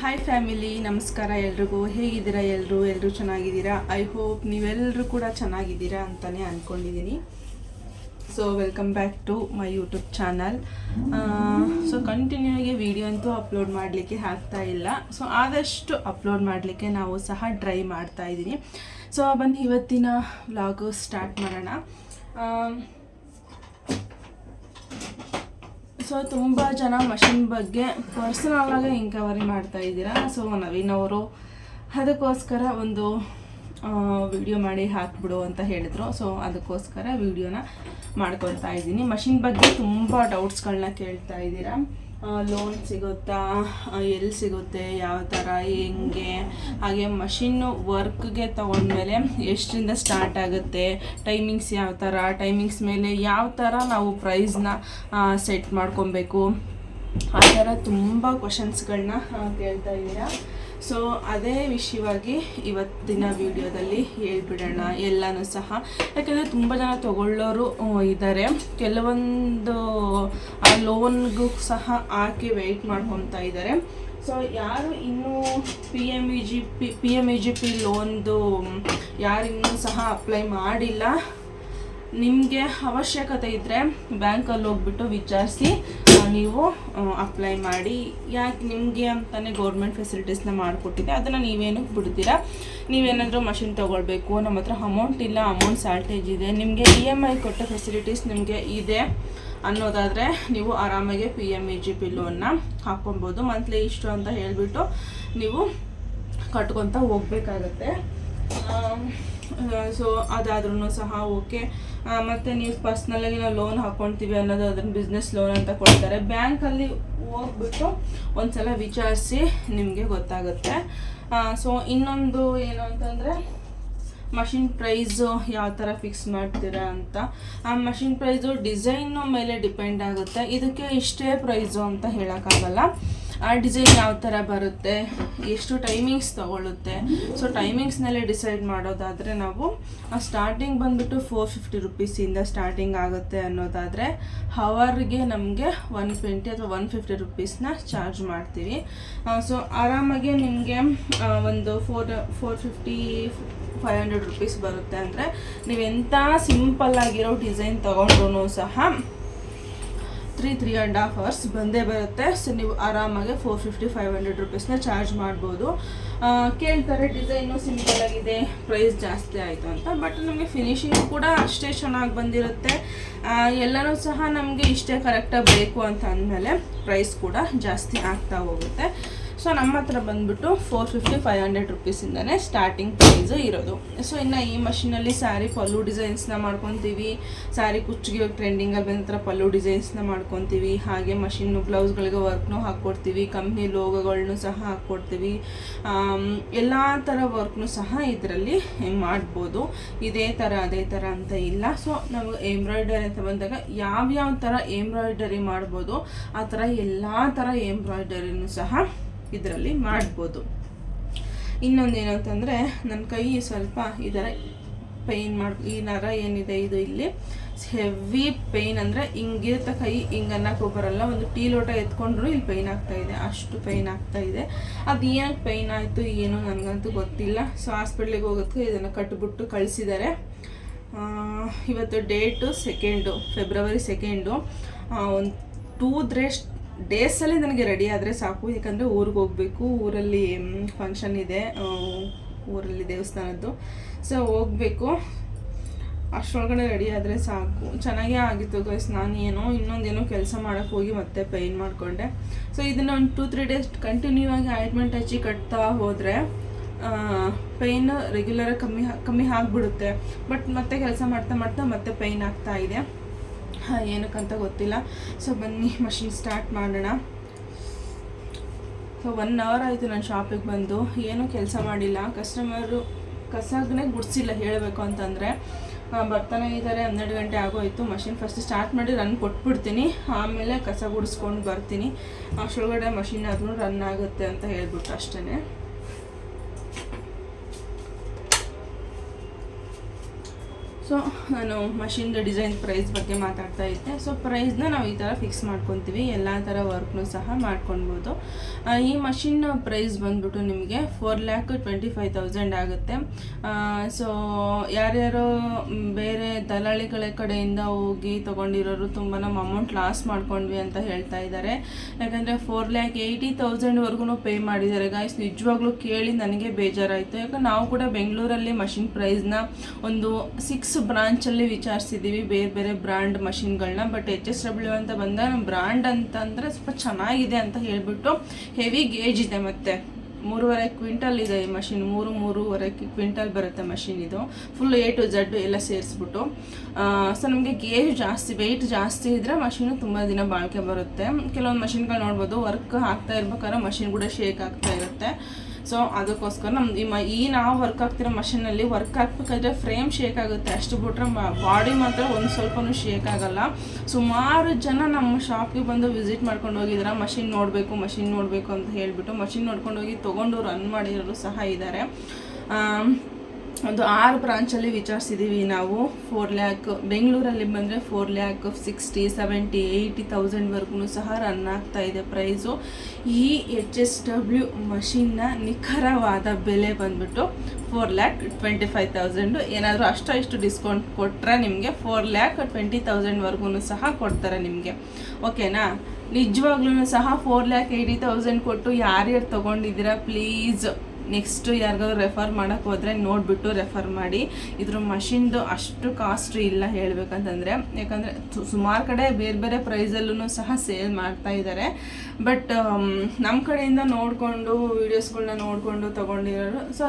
Hi family ನಮಸ್ಕಾರ ಎಲ್ರಿಗೂ. ಹೇಗಿದ್ದೀರಾ ಎಲ್ಲರೂ ಎಲ್ಲರೂ ಚೆನ್ನಾಗಿದ್ದೀರಾ? ಐ ಹೋಪ್ ನೀವೆಲ್ಲರೂ ಕೂಡ ಚೆನ್ನಾಗಿದ್ದೀರಾ ಅಂತಲೇ ಅಂದ್ಕೊಂಡಿದ್ದೀನಿ so welcome back to my YouTube channel so continue ಆಗಿ ವಿಡಿಯೋ ಅಂತೂ ಅಪ್ಲೋಡ್ ಮಾಡಲಿಕ್ಕೆ ಆಗ್ತಾ ಇಲ್ಲ. ಸೊ ಆದಷ್ಟು ಅಪ್ಲೋಡ್ ಮಾಡಲಿಕ್ಕೆ ನಾವು ಸಹ ಟ್ರೈ ಮಾಡ್ತಾ ಇದ್ದೀನಿ. ಸೊ ಬಂದು ಇವತ್ತಿನ ವ್ಲಾಗು ಸ್ಟಾರ್ಟ್ ಮಾಡೋಣ. ಸೊ, ತುಂಬ ಜನ ಮಷಿನ್ ಬಗ್ಗೆ ಪರ್ಸನಲ್ ಆಗಿ ಇನ್ಕವರಿ ಮಾಡ್ತಾ ಇದ್ದೀರಾ. ಸೊ, ನವೀನ್ ಅವರು ಅದಕ್ಕೋಸ್ಕರ ಒಂದು ವಿಡಿಯೋ ಮಾಡಿ ಹಾಕ್ಬಿಡು ಅಂತ ಹೇಳಿದ್ರು. ಸೊ, ಅದಕ್ಕೋಸ್ಕರ ವಿಡಿಯೋನ ಮಾಡ್ಕೊಳ್ತಾ ಇದ್ದೀನಿ. ಮಷಿನ್ ಬಗ್ಗೆ ತುಂಬ ಡೌಟ್ಸ್ಗಳನ್ನ ಕೇಳ್ತಾ ಇದ್ದೀರಾ. ಲೋನ್ ಸಿಗುತ್ತಾ? ಎಲ್ಲಿ ಸಿಗುತ್ತೆ? ಯಾವ ಥರ ಹೆಂಗೆ? ಹಾಗೆ ಮಷಿನ್ನು ವರ್ಕ್ಗೆ ತೊಗೊಂಡ್ಮೇಲೆ ಎಷ್ಟರಿಂದ ಸ್ಟಾರ್ಟ್ ಆಗುತ್ತೆ? ಟೈಮಿಂಗ್ಸ್ ಯಾವ ಥರ ಟೈಮಿಂಗ್ಸ್ ಮೇಲೆ ಯಾವ ಥರ ನಾವು ಪ್ರೈಸ್ನ ಸೆಟ್ ಮಾಡ್ಕೊಬೇಕು? ಆ ಥರ ತುಂಬ ಕ್ವಶನ್ಸ್ಗಳನ್ನ ಕೇಳ್ತಾ ಇದ್ದೀರಾ. ಸೊ ಅದೇ ವಿಷಯವಾಗಿ ಇವತ್ತಿನ ವಿಡಿಯೋದಲ್ಲಿ ಹೇಳ್ಬಿಡೋಣ. ಎಲ್ಲನೂ ಸಹ. ಯಾಕೆಂದರೆ ತುಂಬ ಜನ ತಗೊಳ್ಳೋರು ಇದ್ದಾರೆ ಕೆಲವೊಂದು, ಆ ಲೋನ್ಗೂ ಸಹ ಹಾಕಿ ವೆಯ್ಟ್ ಮಾಡ್ಕೊತಾ ಇದ್ದಾರೆ ಸೊ ಯಾರು ಇನ್ನೂ P M E G P P M E G P ಲೋನ್ದು ಯಾರಿನ್ನೂ ಸಹ ಅಪ್ಲೈ ಮಾಡಿಲ್ಲ, ನಿಮಗೆ ಅವಶ್ಯಕತೆ ಇದ್ದರೆ ಬ್ಯಾಂಕಲ್ಲಿ ಹೋಗ್ಬಿಟ್ಟು ವಿಚಾರಿಸಿ. ನೀವು ಅಪ್ಲೈ ಮಾಡಿ, ಯಾಕೆ ನಿಮಗೆ ಅಂತಲೇ ಗೌರ್ಮೆಂಟ್ ಫೆಸಿಲಿಟೀಸ್ನ ಮಾಡಿಕೊಟ್ಟಿದೆ, ಅದನ್ನು ನೀವೇನಕ್ಕೆ ಬಿಡ್ತೀರಾ ನೀವೇನಾದರೂ ಮಷಿನ್ ತೊಗೊಳ್ಬೇಕು, ನಮ್ಮ ಹತ್ರ ಅಮೌಂಟ್ ಇಲ್ಲ ಅಮೌಂಟ್ ಶಾರ್ಟೇಜ್ ಇದೆ, ನಿಮಗೆ ಇ ಎಂ ಐ ಕೊಟ್ಟ ಫೆಸಿಲಿಟೀಸ್ ನಿಮಗೆ ಇದೆ ಅನ್ನೋದಾದರೆ ನೀವು ಆರಾಮಾಗಿ P M E G P ಹಾಕ್ಕೊಬೋದು. ಮಂತ್ಲಿ ಇಷ್ಟು ಅಂತ ಹೇಳಿಬಿಟ್ಟು ನೀವು ಕಟ್ಕೊತ ಹೋಗ್ಬೇಕಾಗತ್ತೆ. ಸೊ ಅದಾದ್ರೂ ಸಹ ಓಕೆ ಮತ್ತು ನೀವು ಪರ್ಸ್ನಲಾಗಿ ನಾವು ಲೋನ್ ಹಾಕ್ಕೊಳ್ತೀವಿ ಅನ್ನೋದು ಅದನ್ನು ಬಿಸ್ನೆಸ್ ಲೋನ್ ಅಂತ ಕೊಡ್ತಾರೆ. ಬ್ಯಾಂಕಲ್ಲಿ ಹೋಗ್ಬಿಟ್ಟು ಒಂದ್ಸಲ ವಿಚಾರಿಸಿ ನಿಮಗೆ ಗೊತ್ತಾಗುತ್ತೆ. ಸೊ ಇನ್ನೊಂದು ಏನು ಅಂತಂದರೆ ಮಷಿನ್ ಪ್ರೈಸು ಯಾವ ಥರ ಫಿಕ್ಸ್ ಮಾಡ್ತೀರಾ ಅಂತ. ಆ ಮಷಿನ್ ಪ್ರೈಸು ಡಿಸೈನು ಮೇಲೆ ಡಿಪೆಂಡ್ ಆಗುತ್ತೆ. ಇದಕ್ಕೆ ಇಷ್ಟೇ ಪ್ರೈಸು ಅಂತ ಹೇಳೋಕ್ಕಾಗಲ್ಲ. ಆ ಡಿಸೈನ್ ಯಾವ ಥರ ಬರುತ್ತೆ, ಎಷ್ಟು ಟೈಮಿಂಗ್ಸ್ ತೊಗೊಳುತ್ತೆ ಸೊ ಟೈಮಿಂಗ್ಸ್ನಲ್ಲೇ ಡಿಸೈಡ್ ಮಾಡೋದಾದರೆ ನಾವು ಸ್ಟಾರ್ಟಿಂಗ್ ಬಂದುಬಿಟ್ಟು ಫೋರ್ ಫಿಫ್ಟಿ ರುಪೀಸಿಂದ ಸ್ಟಾರ್ಟಿಂಗ್ ಆಗುತ್ತೆ ಅನ್ನೋದಾದರೆ ಹವರ್ಗೆ ನಮಗೆ ಒನ್ ಟ್ವೆಂಟಿ ಅಥವಾ ಒನ್ ಫಿಫ್ಟಿ ರುಪೀಸ್ನ ಚಾರ್ಜ್ ಮಾಡ್ತೀವಿ. ಸೊ ಆರಾಮಾಗಿ ನಿಮಗೆ ಒಂದು four four fifty five hundred rupees ಬರುತ್ತೆ ಅಂದರೆ ನೀವೆಂಥ ಸಿಂಪಲ್ಲಾಗಿರೋ ಡಿಸೈನ್ ತೊಗೊಂಡ್ರು ಸಹ three three and half hours ಬಂದೇ ಬರುತ್ತೆ. ಸೊ ನೀವು ಆರಾಮಾಗಿ ಫೋರ್ ಫಿಫ್ಟಿ ಫೈವ್ ಹಂಡ್ರೆಡ್ ರುಪೀಸ್ನ ಚಾರ್ಜ್ ಮಾಡ್ಬೋದು. ಕೇಳ್ತಾರೆ ಡಿಸೈನು ಸಿಂಪಲ್ ಆಗಿದೆ ಪ್ರೈಸ್ ಜಾಸ್ತಿ ಆಯಿತು ಅಂತ. ಬಟ್ ನಮಗೆ ಫಿನಿಶಿಂಗ್ ಕೂಡ ಅಷ್ಟೇ ಚೆನ್ನಾಗಿ ಬಂದಿರುತ್ತೆ. ಎಲ್ಲರೂ ಸಹ ನಮಗೆ ಇಷ್ಟೇ ಕರೆಕ್ಟಾಗಿ ಬೇಕು ಅಂತ ಅಂದಮೇಲೆ ಪ್ರೈಸ್ ಕೂಡ ಜಾಸ್ತಿ ಆಗ್ತಾ ಹೋಗುತ್ತೆ. ಸೊ ನಮ್ಮ ಹತ್ರ ಬಂದ್ಬಿಟ್ಟು ಫೋರ್ ಫಿಫ್ಟಿ ಫೈವ್ ಹಂಡ್ರೆಡ್ ರುಪೀಸಿಂದನೇ ಸ್ಟಾರ್ಟಿಂಗ್ ಪ್ರೈಸು ಇರೋದು. ಸೊ ಇನ್ನು ಈ ಮಷಿನಲ್ಲಿ ಸ್ಯಾರಿ ಪಲ್ಲು ಡಿಸೈನ್ಸ್ನ ಮಾಡ್ಕೊತೀವಿ. ಸ್ಯಾರಿ ಕುಚ್ಚಿಗೆ ಟ್ರೆಂಡಿಂಗಲ್ಲಿ ಬಂದ ಥರ ಪಲ್ಲು ಡಿಸೈನ್ಸ್ನ ಮಾಡ್ಕೊತೀವಿ. ಹಾಗೆ ಮಷಿನ್ನು ಬ್ಲೌಸ್ಗಳಿಗೆ ವರ್ಕ್ನೂ ಹಾಕ್ಕೊಡ್ತೀವಿ ಕಂಪ್ನಿ ಲೋಗೋಗಳ್ನೂ ಸಹ ಹಾಕ್ಕೊಡ್ತೀವಿ ಎಲ್ಲ ಥರ ವರ್ಕ್ನು ಸಹ ಇದರಲ್ಲಿ ಮಾಡ್ಬೋದು. ಇದೇ ಥರ, ಅದೇ ಥರ ಅಂತ ಇಲ್ಲ. ಸೊ ನಾವು ಎಂಬ್ರಾಯ್ಡರಿ ಅಂತ ಬಂದಾಗ ಯಾವ್ಯಾವ ಥರ ಎಂಬ್ರಾಯ್ಡರಿ ಮಾಡ್ಬೋದು, ಆ ಥರ ಎಲ್ಲ ಥರ ಎಂಬ್ರಾಯ್ಡರಿನೂ ಸಹ ಇದರಲ್ಲಿ ಮಾಡ್ಬೋದು. ಇನ್ನೊಂದು ಏನು ಅಂತಂದರೆ ನನ್ನ ಕೈ ಸ್ವಲ್ಪ ಥರ ಪೈನ್ ಮಾಡಿ, ಈ ನರ ಏನಿದೆ ಇದು ಇಲ್ಲಿ ಹೆವಿ ಪೈನ್ ಅಂದರೆ ಹಿಂಗಿರುತ್ತೆ ಕೈ ಹಿಂಗೆ ಅನ್ನಕ್ಕೆ ಬರಲ್ಲ ಒಂದು ಟೀ ಲೋಟ ಎತ್ಕೊಂಡ್ರು ಇಲ್ಲಿ ಪೈನ್ ಆಗ್ತಾ ಇದೆ, ಅಷ್ಟು ಪೈನ್ ಆಗ್ತಾ ಇದೆ. ಅದು ಏನಕ್ಕೆ ಪೈನ್ ಆಯಿತು, ಏನು ನನಗಂತೂ ಗೊತ್ತಿಲ್ಲ. ಸೊ ಹಾಸ್ಪಿಟ್ಲಿಗೆ ಹೋಗೋದಕ್ಕೆ ಇದನ್ನು ಕಟ್ಬಿಟ್ಟು ಕಳಿಸಿದ್ದಾರೆ ಇವತ್ತು ಡೇಟು ಸೆಕೆಂಡು ಫೆಬ್ರವರಿ ಸೆಕೆಂಡು ಒಂದು ಟೂ ಡ್ರೆಸ್ ಡೇಸಲ್ಲಿ ನನಗೆ ರೆಡಿ ಆದರೆ ಸಾಕು. ಯಾಕಂದರೆ ಊರಿಗೆ ಹೋಗಬೇಕು. ಊರಲ್ಲಿ ಫಂಕ್ಷನ್ ಇದೆ. ಊರಲ್ಲಿ ದೇವಸ್ಥಾನದ್ದು. ಸೊ ಹೋಗಬೇಕು. ಅಷ್ಟರೊಳಗಡೆ ರೆಡಿ ಆದರೆ ಸಾಕು. ಚೆನ್ನಾಗೇ ಆಗಿತ್ತು ಗೈಸ್ ನಾನು ಏನೋ ಇನ್ನೊಂದೇನೋ ಕೆಲಸ ಮಾಡೋಕ್ಕೆ ಹೋಗಿ ಮತ್ತೆ ಪೈನ್ ಮಾಡಿಕೊಂಡೆ. ಸೊ ಇದನ್ನು ಒಂದು ಟೂ ತ್ರೀ ಡೇಸ್ ಕಂಟಿನ್ಯೂ ಆಗಿ ಆಯಿಂಟ್ಮೆಂಟ್ ಹಚ್ಚಿ ಕಟ್ತಾ ಹೋದರೆ ಪೈನ್ ರೆಗ್ಯುಲರಾಗಿ ಕಮ್ಮಿ ಕಮ್ಮಿ ಆಗಿಬಿಡುತ್ತೆ. ಬಟ್ ಮತ್ತೆ ಕೆಲಸ ಮಾಡ್ತಾ ಮಾಡ್ತಾ ಮತ್ತೆ ಪೈನ್ ಆಗ್ತಾ ಇದೆ. ಏನಕ್ಕಂತ ಗೊತ್ತಿಲ್ಲ. ಸೊ ಬನ್ನಿ ಮಷಿನ್ ಸ್ಟಾರ್ಟ್ ಮಾಡೋಣ. ಸೊ ಒನ್ ಅವರ್ ಆಯಿತು ನಾನು ಶಾಪಿಗೆ ಬಂದು. ಏನೂ ಕೆಲಸ ಮಾಡಿಲ್ಲ. ಕಸ್ಟಮರು ಕಸಗನೆ ಗುಡಿಸಿಲ್ಲ ಹೇಳಬೇಕು ಅಂತಂದರೆ. ಬರ್ತಾನೆ ಇದ್ದಾರೆ, ಹನ್ನೆರಡು ಗಂಟೆ ಆಗೋಯ್ತು. ಮಷಿನ್ ಫಸ್ಟ್ ಸ್ಟಾರ್ಟ್ ಮಾಡಿ ರನ್ ಕೊಟ್ಬಿಡ್ತೀನಿ. ಆಮೇಲೆ ಕಸ ಗುಡಿಸ್ಕೊಂಡು ಬರ್ತೀನಿ. ಅಷ್ಟೊಳಗಡೆ ಮಷಿನ್ ಆದ್ರೂ ರನ್ ಆಗುತ್ತೆ ಅಂತ ಹೇಳ್ಬಿಟ್ಟು ಅಷ್ಟೇ ಸೊ ನಾನು ಮಷಿನ್ದು ಡಿಸೈನ್ ಪ್ರೈಸ್ ಬಗ್ಗೆ ಮಾತಾಡ್ತಾ ಇದ್ದೆ. ಸೊ ಪ್ರೈಸ್ನ ನಾವು ಈ ಥರ ಫಿಕ್ಸ್ ಮಾಡ್ಕೊತೀವಿ. ಎಲ್ಲ ಥರ ವರ್ಕ್ನೂ ಸಹ ಮಾಡ್ಕೊಳ್ಬೋದು ಈ ಮಷಿನ್ ಪ್ರೈಸ್ ಬಂದ್ಬಿಟ್ಟು ನಿಮಗೆ four lakh twenty five thousand ಆಗುತ್ತೆ ಸೊ ಯಾರ್ಯಾರು ಬೇರೆ ದಲ್ಲಾಳಿಗಳ ಕಡೆಯಿಂದ ಹೋಗಿ ತೊಗೊಂಡಿರೋರು ತುಂಬ ನಮ್ಮ ಅಮೌಂಟ್ ಲಾಸ್ ಮಾಡ್ಕೊಂಡ್ವಿ ಅಂತ ಹೇಳ್ತಾ ಇದ್ದಾರೆ ಯಾಕಂದರೆ ಫೋರ್ ಲ್ಯಾಕ್ ಏಯ್ಟಿ ತೌಸಂಡ್ವರೆಗೂ ಪೇ ಮಾಡಿದ್ದಾರೆ ಗಾಯ್ಸ್ ನಿಜವಾಗ್ಲೂ ಕೇಳಿ ನನಗೆ ಬೇಜಾರಾಯಿತು. ಯಾಕಂದ್ರೆ ನಾವು ಕೂಡ ಬೆಂಗಳೂರಲ್ಲಿ ಮಷಿನ್ ಪ್ರೈಸ್ನ ಒಂದು ಸಿಕ್ಸ್ ಬ್ರಾಂಚಲ್ಲಿ ವಿಚಾರಿಸಿದ್ದೀವಿ ಬೇರೆ ಬೇರೆ ಬ್ರ್ಯಾಂಡ್ ಮಷಿನ್ಗಳನ್ನ ಬಟ್ ಎಚ್ ಎಸ್ ಡಬ್ಲ್ಯೂ ಅಂತ ಬಂದಾಗ ಬ್ರ್ಯಾಂಡ್ ಅಂತಂದರೆ ಸ್ವಲ್ಪ ಚೆನ್ನಾಗಿದೆ ಅಂತ ಹೇಳ್ಬಿಟ್ಟು ಹೆವಿ ಗೇಜ್ ಇದೆ ಮತ್ತೆ. ಮೂರುವರೆ ಕ್ವಿಂಟಲ್ ಇದೆ ಈ ಮಷಿನ್ ಮೂರು, ಮೂರುವರೆ ಕ್ವಿಂಟಲ್ ಬರುತ್ತೆ ಮಷಿನ್ ಇದು. ಫುಲ್ ಎ ಟು ಜಡ್ ಎಲ್ಲ ಸೇರಿಸ್ಬಿಟ್ಟು. ಸೊ ನಮಗೆ ಗೇಜ್ ಜಾಸ್ತಿ ವೆಯ್ಟ್ ಜಾಸ್ತಿ ಇದ್ದರೆ ಮಷೀನು ತುಂಬ ದಿನ ಬಾಳಿಕೆ ಬರುತ್ತೆ. ಕೆಲವೊಂದು ಮಷಿನ್ಗಳು ನೋಡ್ಬೋದು ವರ್ಕ್ ಆಗ್ತಾ ಇರ್ಬೇಕಾದ್ರೆ ಮಷಿನ್ ಕೂಡ ಶೇಕ್ ಆಗ್ತಾ ಇರುತ್ತೆ. ಸೊ ಅದಕ್ಕೋಸ್ಕರ ನಮ್ಮ ಈ ಮ ಈ ನಾವು ವರ್ಕ್ ಆಗ್ತಿರೋ ಮಷಿನಲ್ಲಿ ವರ್ಕ್ ಹಾಕ್ಬೇಕಾದ್ರೆ ಫ್ರೇಮ್ ಶೇಕ್ ಆಗುತ್ತೆ. ಅಷ್ಟು ಬಿಟ್ರೆ ಬಾಡಿ ಮಾತ್ರ ಒಂದು ಸ್ವಲ್ಪನೂ ಶೇಕ್ ಆಗಲ್ಲ. ಸುಮಾರು ಜನ ನಮ್ಮ ಶಾಪ್ಗೆ ಬಂದು ವಿಸಿಟ್ ಮಾಡ್ಕೊಂಡು ಹೋಗಿದ್ದಾರೆ ಮಷಿನ್ ನೋಡಬೇಕು ಮಷಿನ್ ನೋಡಬೇಕು ಅಂತ ಹೇಳಿಬಿಟ್ಟು ಮಷಿನ್ ನೋಡ್ಕೊಂಡು ಹೋಗಿ ತೊಗೊಂಡು ರನ್ ಮಾಡಿರೋರು ಸಹ ಇದ್ದಾರೆ ಒಂದು ಆರು ಬ್ರಾಂಚಲ್ಲಿ ವಿಚಾರಿಸಿದ್ದೀವಿ ನಾವು. ಫೋರ್ ಲ್ಯಾಕ್ ಬೆಂಗಳೂರಲ್ಲಿ ಬಂದರೆ four lakh sixty seventy eighty ತೌಸಂಡ್ವರೆಗೂ ಸಹ ರನ್ ಆಗ್ತಾ ಇದೆ ಪ್ರೈಸು ಈ ಎಚ್ ಎಸ್ ಡಬ್ಲ್ಯೂ ಮಷಿನ್ನ ನಿಖರವಾದ ಬೆಲೆ ಬಂದ್ಬಿಟ್ಟು four lakh twenty five thousand ಏನಾದರೂ ಅಷ್ಟೋ ಇಷ್ಟು ಡಿಸ್ಕೌಂಟ್ ಕೊಟ್ಟರೆ ನಿಮಗೆ ಫೋರ್ ಲ್ಯಾಕ್ ಟ್ವೆಂಟಿ ತೌಸಂಡ್ವರೆಗೂ ಸಹ ಕೊಡ್ತಾರೆ ನಿಮಗೆ. ಓಕೆನಾ ನಿಜವಾಗ್ಲೂ ಸಹ ಫೋರ್ ಲ್ಯಾಕ್ ಏಯ್ಟಿ ತೌಸಂಡ್ ಕೊಟ್ಟು ಯಾರ್ಯಾರು ತೊಗೊಂಡಿದ್ದೀರಾ? ಪ್ಲೀಸ್ ನೆಕ್ಸ್ಟ್ ಯಾರಿಗಾದ್ರು ರೆಫರ್ ಮಾಡೋಕ್ಕೆ ಹೋದರೆ ನೋಡಿಬಿಟ್ಟು ರೆಫರ್ ಮಾಡಿ. ಇದ್ರ ಮಷಿನ್ದು ಅಷ್ಟು ಕಾಸ್ಟ್ ಇಲ್ಲ ಹೇಳಬೇಕಂತಂದರೆ. ಯಾಕಂದರೆ ಸುಮಾರು ಕಡೆ ಬೇರೆ ಬೇರೆ ಪ್ರೈಸಲ್ಲೂ ಸಹ ಸೇಲ್ ಮಾಡ್ತಾ ಇದ್ದಾರೆ ಬಟ್ ನಮ್ಮ ಕಡೆಯಿಂದ ನೋಡಿಕೊಂಡು ವೀಡಿಯೋಸ್ಗಳನ್ನ ನೋಡಿಕೊಂಡು ತೊಗೊಂಡಿರೋರು ಸೊ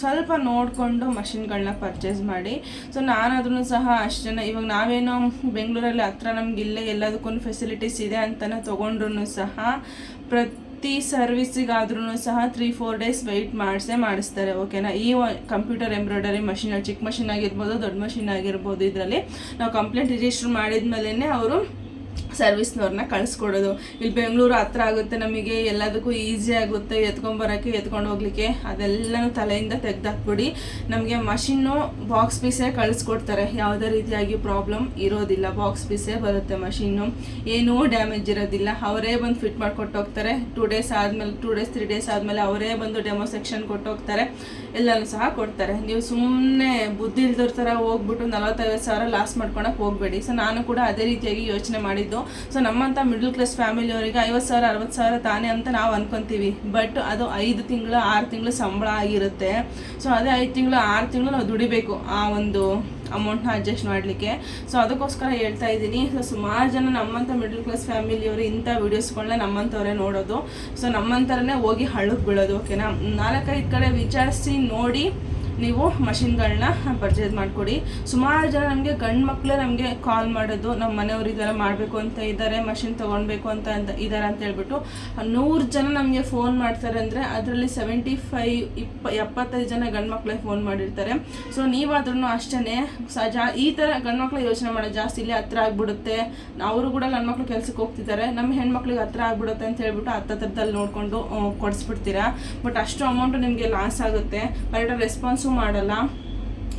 ಸ್ವಲ್ಪ ನೋಡಿಕೊಂಡು ಮಷಿನ್ಗಳನ್ನ ಪರ್ಚೇಸ್ ಮಾಡಿ. ಸೊ ನಾನಾದ್ರೂ ಸಹ ಅಷ್ಟೇ ಇವಾಗ ನಾವೇನೋ ಬೆಂಗಳೂರಲ್ಲಿ ಹತ್ರ ನಮ್ಗೆ ಇಲ್ಲೇ ಎಲ್ಲದಕ್ಕೂ ಫೆಸಿಲಿಟೀಸ್ ಇದೆ ಅಂತಲೇ ತೊಗೊಂಡ್ರು ಸಹ ಪ್ರತಿ ಸರ್ವಿಸಿಗಾದ್ರೂ ಸಹ ತ್ರೀ ಫೋರ್ ಡೇಸ್ ವೆಯ್ಟ್ ಮಾಡಿಸೇ ಮಾಡಿಸ್ತಾರೆ ಓಕೆನಾ ಈ ಕಂಪ್ಯೂಟರ್ ಎಂಬ್ರಾಯ್ಡರಿ ಮಷಿನ್ ಚಿಕ್ಕ ಮಷಿನ್ ಆಗಿರ್ಬೋದು, ದೊಡ್ಡ ಮಷಿನ್ ಆಗಿರ್ಬೋದು, ಇದರಲ್ಲಿ ನಾವು ಕಂಪ್ಲೇಂಟ್ ರಿಜಿಸ್ಟರ್ ಮಾಡಿದ್ಮೇಲೆ ಅವರು ಸರ್ವಿಸ್ನವ್ರನ್ನ ಕಳಿಸ್ಕೊಡೋದು. ಇಲ್ಲಿ ಬೆಂಗಳೂರು ಹತ್ರ ಆಗುತ್ತೆ ನಮಗೆ, ಎಲ್ಲದಕ್ಕೂ ಈಸಿ ಆಗುತ್ತೆ. ಎತ್ಕೊಂಬರೋಕ್ಕೆ ಎತ್ಕೊಂಡು ಹೋಗ್ಲಿಕ್ಕೆ ಅದೆಲ್ಲನೂ ತಲೆಯಿಂದ ತೆಗೆದಾಕ್ಬಿಡಿ. ನಮಗೆ ಮಷಿನ್ನು ಬಾಕ್ಸ್ ಪೀಸೇ ಕಳಿಸ್ಕೊಡ್ತಾರೆ. ಯಾವುದೇ ರೀತಿಯಾಗಿ ಪ್ರಾಬ್ಲಮ್ ಇರೋದಿಲ್ಲ. ಬಾಕ್ಸ್ ಪೀಸೇ ಬರುತ್ತೆ ಮಷಿನ್ನು ಏನೂ ಡ್ಯಾಮೇಜ್ ಇರೋದಿಲ್ಲ. ಅವರೇ ಬಂದು ಫಿಟ್ ಮಾಡಿಕೊಟ್ಟು ಹೋಗ್ತಾರೆ. ಟೂ ಡೇಸ್ ಆದಮೇಲೆ ಟೂ ಡೇಸ್ ತ್ರೀ ಡೇಸ್ ಆದಮೇಲೆ ಅವರೇ ಬಂದು ಡೆಮೋ ಸೆಕ್ಷನ್ ಕೊಟ್ಟು ಹೋಗ್ತಾರೆ. ಎಲ್ಲನೂ ಸಹ ಕೊಡ್ತಾರೆ. ನೀವು ಸುಮ್ಮನೆ ಬುದ್ಧಿ ಇಲ್ದವ್ರ ಥರ ಹೋಗ್ಬಿಟ್ಟು ನಲವತ್ತೈವತ್ತು ಸಾವಿರ ಲಾಸ್ ಮಾಡ್ಕೊಳಕ್ಕೆ ಹೋಗಬೇಡಿ. ಸೊ ನಾನು ಕೂಡ ಅದೇ ರೀತಿಯಾಗಿ ಯೋಚನೆ ಮಾಡಿದ್ದು. ಸೊ ನಮ್ಮಂಥ ಮಿಡಲ್ ಕ್ಲಾಸ್ ಫ್ಯಾಮಿಲಿಯವರಿಗೆ ಐವತ್ತು ಸಾವಿರ, ಅರವತ್ತು ಸಾವಿರ ತಾನೇ ಅಂತ ನಾವು ಅನ್ಕೊಂತೀವಿ. ಬಟ್ ಅದು ಐದು ತಿಂಗಳು, ಆರು ತಿಂಗಳು ಸಂಬಳ ಆಗಿರುತ್ತೆ. ಸೊ ಅದೇ ಐದು ತಿಂಗಳು, ಆರು ತಿಂಗಳು ನಾವು ದುಡಿಬೇಕು ಆ ಒಂದು ಅಮೌಂಟ್ನ ಅಡ್ಜಸ್ಟ್ ಮಾಡಲಿಕ್ಕೆ. ಸೊ ಅದಕ್ಕೋಸ್ಕರ ಹೇಳ್ತಾ ಇದ್ದೀನಿ. ಸೊ ಸುಮಾರು ಜನ ನಮ್ಮಂಥ ಮಿಡಲ್ ಕ್ಲಾಸ್ ಫ್ಯಾಮಿಲಿಯವರು ಇಂಥ ವೀಡಿಯೋಸ್ಗಳನ್ನ ನಮ್ಮಂಥವರೇ ನೋಡೋದು. ಸೊ ನಮ್ಮಂಥರೇ ಹೋಗಿ ಹಳ್ಳಕ್ಕೆ ಬೀಳೋದು ಓಕೆನಾ ನಾಲ್ಕೈದು ಕಡೆ ವಿಚಾರಿಸಿ ನೋಡಿ ನೀವು ಮಷಿನ್ಗಳನ್ನ ಪರ್ಚೇಸ್ ಮಾಡಿಕೊಡಿ. ಸುಮಾರು ಜನ ನಮಗೆ ಗಂಡು ಮಕ್ಕಳೇ ನಮಗೆ ಕಾಲ್ ಮಾಡೋದು ನಮ್ಮ ಮನೆಯವರು ಇದೆಲ್ಲ ಮಾಡಬೇಕು ಅಂತ ಇದ್ದಾರೆ ಮಷಿನ್ ತೊಗೊಳ್ಬೇಕು ಅಂತ ಅಂತ ಇದ್ದಾರೆ ಅಂತ ಹೇಳ್ಬಿಟ್ಟು, ನೂರು ಜನ ನಮಗೆ ಫೋನ್ ಮಾಡ್ತಾರೆ ಅಂದರೆ ಅದರಲ್ಲಿ ಸೆವೆಂಟಿ ಫೈವ್ ಇಪ್ಪ, ಎಪ್ಪತ್ತೈದು ಜನ ಗಂಡು ಮಕ್ಕಳೇ ಫೋನ್ ಮಾಡಿರ್ತಾರೆ. ಸೊ ನೀವಾದ್ರೂ ಅಷ್ಟೇ ಸಜಾ ಈ ಥರ ಗಂಡು ಮಕ್ಕಳು ಯೋಚನೆ ಮಾಡೋದು ಜಾಸ್ತಿ ಇಲ್ಲಿ ಹತ್ರ ಆಗಿಬಿಡುತ್ತೆ. ಅವರು ಕೂಡ ಗಂಡು ಮಕ್ಕಳು ಕೆಲಸಕ್ಕೆ ಹೋಗ್ತಿದ್ದಾರೆ. ನಮ್ಮ ಹೆಣ್ಮಕ್ಳಿಗೆ ಹತ್ರ ಆಗಿಬಿಡುತ್ತೆ ಅಂತ ಹೇಳ್ಬಿಟ್ಟು ಹತ್ತತ್ರದಲ್ಲಿ ನೋಡಿಕೊಂಡು ಕೊಡಿಸ್ಬಿಡ್ತೀರಾ. ಬಟ್ ಅಷ್ಟು ಅಮೌಂಟು ನಿಮಗೆ ಲಾಸ್ ಆಗುತ್ತೆ. ಕರೆಕ್ಟಾಗಿ ರೆಸ್ಪಾನ್ಸು ಮಾಡಲ್ಲ,